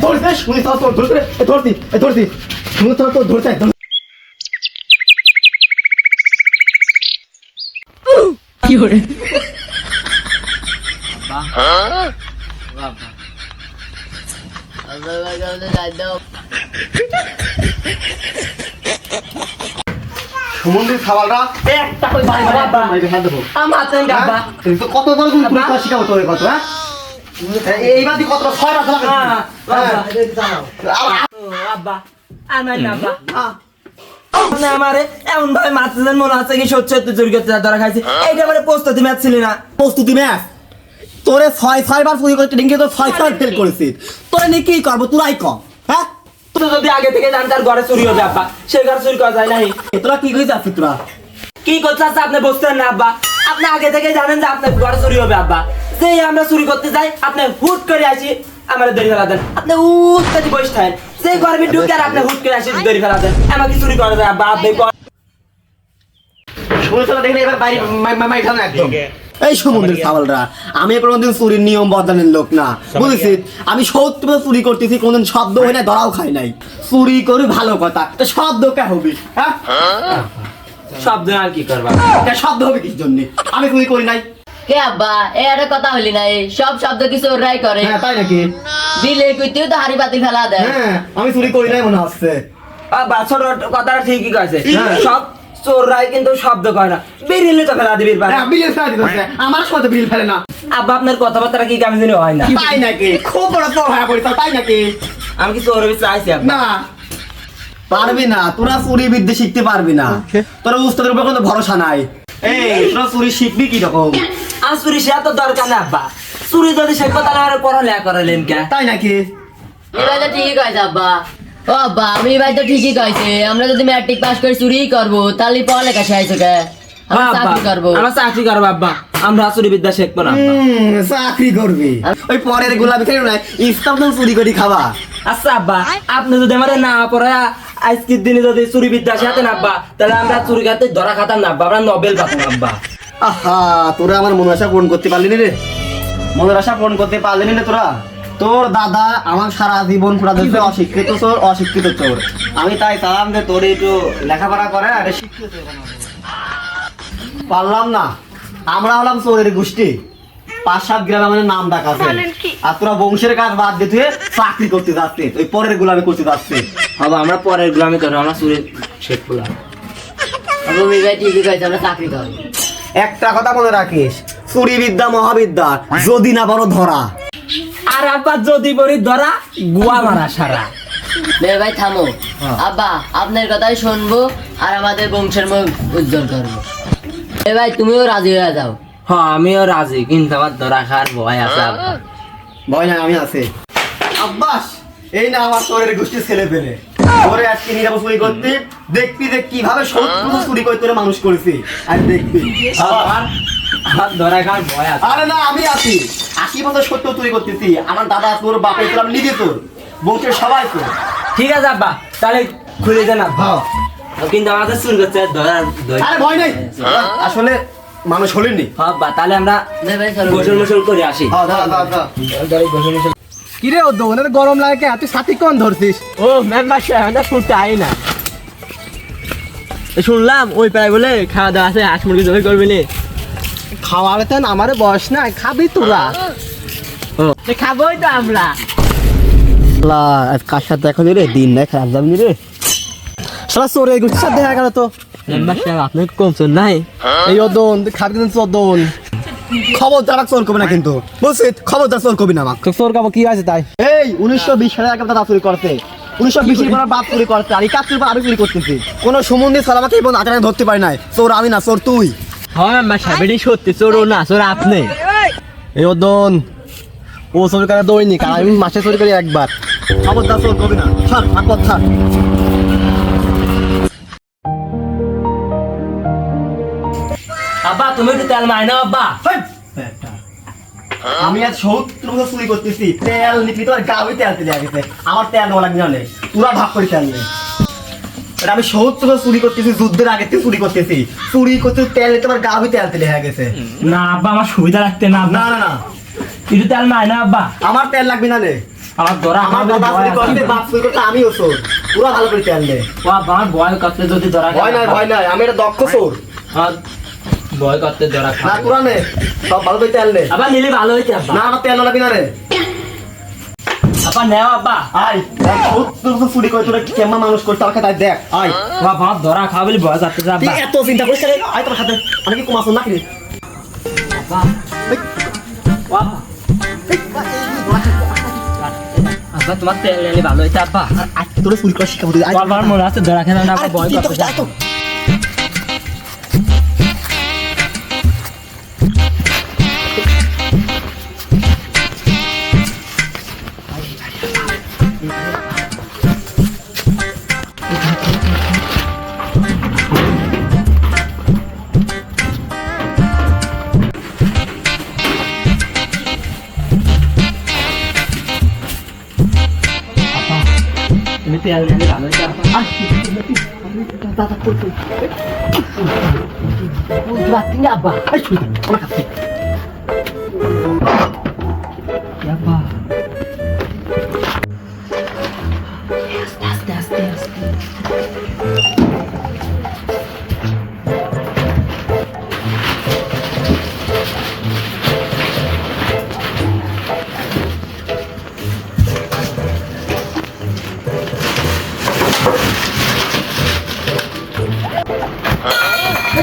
ধরতে শুনি তো তোর শুনি তো তোর ধরতে একদম সমুদ্রে খাবারটা একটা করে আমার তো কত বড় তুমি তোর কত হ্যাঁ এইবার দি কত ছয় মাস লাগে হ্যাঁ, হ্যাঁ। ও আব্বা আমার না আব্বা। মানে আমারে এমন ভাবে মারছিলেন মনে হচ্ছে কি সত্যি সত্যি চুরি করতে ধরা খাইছি। এইটা মানে প্রস্তুতি ম্যাচ ছিল না। প্রস্তুতি ম্যাচ? তোরে ছয় ছয় বার চুরি করে ট্রেনিং তো ছয় ছয় ফেল করেছিস তোরে নিয়ে কি করব? তোরাই কম হ্যাঁ? তুই যদি আগে থেকে জানতার ঘরে চুরি হবে আব্বা সেই ঘরে চুরি করা যায় নাই। তোরা কি তোরা? কি করতে আপনি বুঝতেন না আব্বা। আপনি আগে থেকে জানেন যে আপনার ঘরে চুরি হবে আব্বা। যেই আমরা চুরি করতে যাই আপনি হুট করে আসি আমার দেরি ফেলা দেন। আপনি করে বসে থাকেন। সেই ঘরে আমি ঢুকে আর আপনি হুট করে আসি দেরি ফেলা দেন। আমাকে চুরি করে দেয় এই সমুদ্রের সাওয়ালরা আমি কোনোদিন চুরির নিয়ম বদলানোর লোক না। বুঝেছিস আমি সত্যি চুরি করতেছি কোনদিন শব্দ হয় না ধরাও খাই নাই। চুরি করি ভালো কথা। তো শব্দ কে হবে? হ্যাঁ? শব্দ আর কি করবা? শব্দ হবে জন্য? আমি চুরি করি নাই। কে আব্বা এ একটা কথা হলি না সব শব্দ কিছু ওরাই করে। হ্যাঁ তাই নাকি? দিলে কইতেও তো হাড়ি বাতি ফেলা দেয়। হ্যাঁ আমি চুরি করি নাই মনে হচ্ছে আব্বা ছোট কথাটা ঠিকই কয়েছে হ্যাঁ। সব চোররাই কিন্তু শব্দ করে না। বেরিয়ে তো ফেলা দিবির পারে। হ্যাঁ, বিল ফেলে আমার সাথে বিল ফেলে না। আব্বা আপনার কথাবার্তা কি কেমন জানি হয় না? তাই নাকি? খুব বড় তো হয়ে তাই নাকি? আমি কি চোরের ভিতরে আইছি আব্বা? না। পারবি না তোরা চুরি বিদ্যে শিখতে পারবি না। তোরা উস্তাদের উপর কোনো ভরসা নাই। এই তোরা চুরি শিখবি কি রকম? আর চুরি সে তো দরকার না আব্বা। চুরি যদি সে কথা না পড়ালেখা করালেন কে? তাই নাকি? এই তো ঠিকই কয়েছে আব্বা। ও আব্বা আমি ভাই তো ঠিকই কয়েছে আমরা যদি ম্যাট্রিক পাস করে চুরি করব তাহলে পড়ালেখা শেষ কে? আমরা হ্যাঁ, চাকরি করব। আমরা চাকরি করব আব্বা। আমরা চুরি বিদ্যা শিখব না চাকরি করবি। ওই পরের গোলাপি খেয়ে না ইসলাম চুরি করি খাবা আচ্ছা আব্বা আপনি যদি আমার না পড়া আজকের দিনে যদি চুরি বিদ্যা শেখাতেন আব্বা তাহলে আমরা চুরি খাতে ধরা খাতাম না আব্বা আমরা নবেল পাতাম আব্বা আহা, তোরা আমার মনের আশা পূরণ করতে পারলি রে? মনের আশা পূরণ করতে পারলি রে তোরা? তোর দাদা আমার সারা জীবন পুরা দিচ্ছে অশিক্ষিত চোর অশিক্ষিত চোর আমি তাই চালাম যে তোর একটু লেখাপড়া করে, আর শিক্ষিত। পারলাম না। আমরা হলাম চোরের গোষ্ঠী। পাঁচ সাত গ্রামে আমাদের নাম ডাকা আছে। আর তোরা বংশের কাজ বাদ দিয়ে তুই চাকরি করতে যাচ্ছে ওই পরের গুলামি করতে যাচ্ছে বাবা আমরা পরের গ্রামে করব আমরা আমরা চাকরি করব। একটা কথা মনে রাখিস চুরি বিদ্যা মহাবিদ্যা যদি না বড় ধরা। আর আব্বা যদি বলি ধরা গুয়া মারা সারা। বে ভাই থামো। আব্বা আপনার কথাই শুনব আর আমাদের বংশের মুখ উজ্জ্বল করব। এ ভাই তুমিও রাজি হয়ে যাও। হ্যাঁ আমিও রাজি কিন্তু আমার ধরা খাওয়ার ভয় আছে আব্বা ভয় না আমি আছে। আব্বাস এই না আমার চোরের গোষ্ঠী ছেলে পেলে। ওরে আজকে নিয়ে যাব চুরি করতে দেখবি যে কীভাবে সত্য চুরি করে তোরে মানুষ করেছি। আর দেখবি। আমার আমার ধরা খাওয়ার ভয় আছে। আরে না আমি আছি। আশি বছর সত্য চুরি করতেছি। আমার দাদা তোর বাপের তোর আমি নিজে তোর। বংশের সবাই তোর। ঠিক আছে আব্বা তাহলে খুলে দেন আব্বা। হ্যাঁ। কিন্তু আমাদের চুরি করতে ধরার ধরে আরে ভয় নেই। আসলে মানুষ হলেননি? হ্যাঁ আব্বা তাহলে আমরা গোসল মোসল করে আসি। হ্যাঁ কিরে ও দোনের গরম লাগে কে? তুই সাথী কোন ধরছিস? ও মেম্বার সাহেব শুনতে আই না। শুনলাম ওই প্রায় বলে খাওয়া দাওয়া আছে হাঁস মুরগি জমি করবি নি। খাওয়ালে তো আমারে বয়স না খাবি তোরা। খাবোই তো আমরা। কার সাথে দেখা রে? দিন নাই খারাপ যাবি রে। সারা চোরে সাথে দেখা গেল তো। মেম্বার সাহেব আপনি কমছেন নাই এই ওদন তুই খাবি কিন্তু চোদন খবর তারা চোর করবে না কিন্তু খবর তারা চোর করবি না চোর খাব কি আছে তাই এই উনিশশো বিশ সালে তারা চুরি করতে উনিশশো বিশ পর বাপ চুরি করতে আর পর আমি চুরি করতেছি কোন সুমন্দির সালামাকে এবং আচারে ধরতে পারি নাই চোর আমি না চোর তুই হ্যাঁ মেম্বার সাহেব এটি সত্যি চোর না চোর আপনি এই ও চুরি করে দৈনিক আর আমি মাসে চুরি করি একবার খবরদার চোর করবি না ছাড় থাক আব্বা তুমি একটু তেল মারি না আব্বা। আমি আজ সত্তর বছর চুরি করতেছি। তেল নিবি তোর গাওই তেল তেলে গেছে। আমার তেল নেওয়া লাগবে না তোরা ভাগ করে তেল নে। এটা আমি সত্তর বছর চুরি করতেছি যুদ্ধের আগে থেকে চুরি করতেছি। চুরি করতে তেল নিতে আমার গাওই তেল তেলে হয়ে গেছে। না আব্বা আমার সুবিধা রাখতে না না না না। একটু তেল মারি না আব্বা। আমার তেল লাগবে না রে আমার ধরা আমার বাবা চুরি করতে বাপ চুরি করতে আমিও চোর। পুরা ভালো করে তেল নে। ও আব্বা আমার বয় করতে যদি ধরা ভয় নাই ভয় নাই আমি এটা দক্ষ চোর। বয় করতে ধরা না তোরা সব ভালো করে তেল নে আবার নিলে ভালো হইতে আব্বা। না আমার তেল লাগবে না রে। আব্বা নেও আব্বা। আয় সত্তর বছর চুরি করে তোরা কেমন মানুষ করতে দেখ আয়। ধরা যাচ্ছে তুই আব্বা। এত চিন্তা করিস রে আয় তোর অনেকে আব্বা। আব্বা। তোমার তেল নিলে ভালো হইতে আব্বা। আজ তোরা চুরি করে শিখাবো আমার মনে আছে ধরা খেলাম না চিন্তা করতে কাছে আব্বা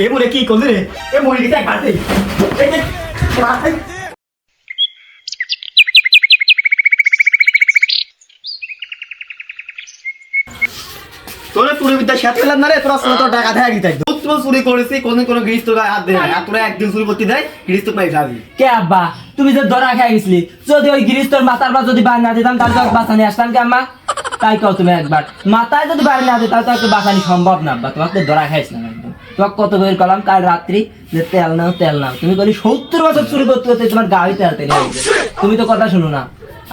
এ কি করলি রে? এ গেছে তোরা চুরি বিদ্যা শেষ পেলাম না রে? তোরা তোর টাকা দেয় দিতে তোর চুরি করেছি কোনো গৃহস্থ গায়ে হাত দেয় আর। তোরা একদিন চুরি করতে দেয় গৃহস্থ পাই যাবি। কে আব্বা? তুমি যে ধরা খাই গেছিলি। যদি ওই গিরিস্তর মাথার বা যদি বার না দিতাম তাহলে তো বাঁচানি আসতাম কি আম্মা? তাই কও তুমি একবার। মাথায় যদি বার না দিতাম তাহলে তো বাঁচানি সম্ভব না আব্বা। তোমাকে ধরা খাইছ না। তোমাকে কত করে কলাম কাল রাত্রি যে তেল নাও তেল নাও। তুমি বলি সত্তর বছর চুরি করতে করতে তোমার গাড়ি তেল তেল হয়ে তুমি তো কথা শুনো না।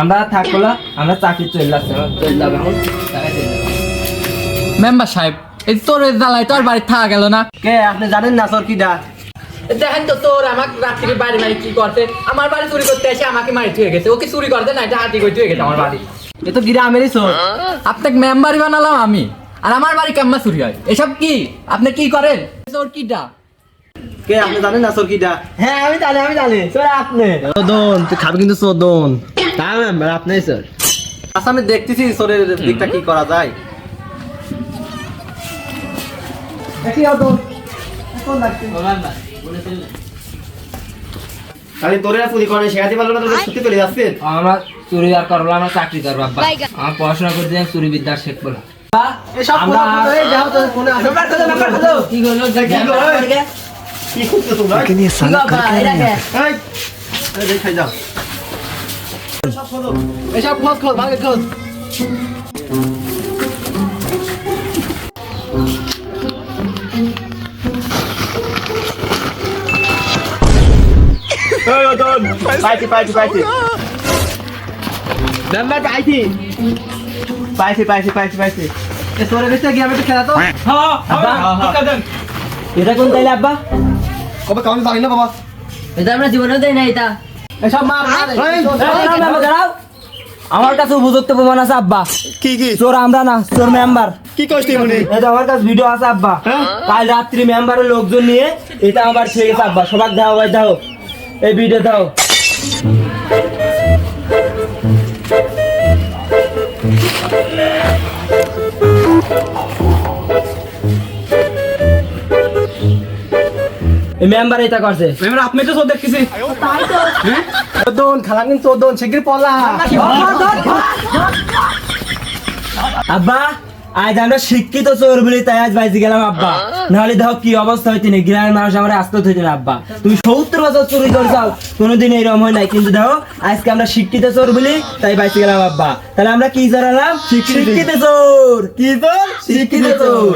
আমরা থাকল আমরা চাকরি চলে যাচ্ছে চলে যাব এখন। টাকা চলে যাব। মেম্বার সাহেব এই তোর জ্বালায় তোর বাড়ি থাকা গেল না। কে আপনি জানেন না সর কিটা দেখেন তো তোর আমাকে রাত্রি বাড়ি মারি কি করতে আমার বাড়ি চুরি করতে এসে আমাকে মারি থুয়ে গেছে। ওকে চুরি করতে না এটা হাতি করে থুয়ে গেছে আমার বাড়ি। এ তো গ্রামেরই চোর। আপনাকে মেম্বারই বানালাম আমি। আর আমার বাড়ি কেমন চুরি হয়? এসব কি? আপনি কি করেন? তোর কিটা কে আপনি জানেন না সর কিটা হ্যাঁ আমি জানি আমি জানি। চলে আপনি? চোদন তুই খাবি কিন্তু চোদন। তাই মেম্বার স্যার? আচ্ছা আমি দেখতেছি সোরের দিকটা কি করা যায়। তাহলে তোরে চুরি করে শেখাতে পারল না চলে যাচ্ছে? আমরা চুরি আর করব আমরা চাকরি করব আমার পড়াশোনা করতে চুরি বিদ্যা শিখব না এসব খোঁজ খোঁজ ভাগে খোঁজ। পাইছি পাইছি পাইছি। মেম্বার পাইছি। পাইছি পাইছি পাইছি পাইছি। এ তোরে গিয়ে আমি একটু খেলা তো। আব্বা। এটা কোন তাইলে আব্বা? কবে জানি না বাবা। এটা আমরা জীবনেও দেই না এটা। এসব দাঁড়াও। আমার কাছে উপযুক্ত প্রমাণ আছে আব্বা। কি কি? চোর আমরা না চোর মেম্বার। কি কষ্ট মনে এটা আমার কাছে ভিডিও আছে আব্বা। কাল রাত্রি মেম্বারের লোকজন নিয়ে এটা আমার ঠিক আছে আব্বা। সবাক দাও ভাই দাও। এই ভিডিও দাও। মেম্বার এটা করছে। মেম্বার আপনি তো সব দেখতেছি। চোদন কিন্তু চোদন শিগগির পলা। আব্বা আজ আমরা শিক্ষিত চোর বলি তাই আজ বাইতে গেলাম আব্বা। নাহলে দেখো কি অবস্থা হইতে নেই গ্রামের মানুষ আমার আস্তে হইতে না আব্বা। তুমি সত্তর বছর চুরি করে যাও কোনোদিন এরকম হয় নাই। কিন্তু দেখো আজকে আমরা শিক্ষিত চোর বলি তাই বাইতে গেলাম আব্বা। তাহলে আমরা কি জড়ালাম শিক্ষিত চোর। কি চোর? শিক্ষিত চোর।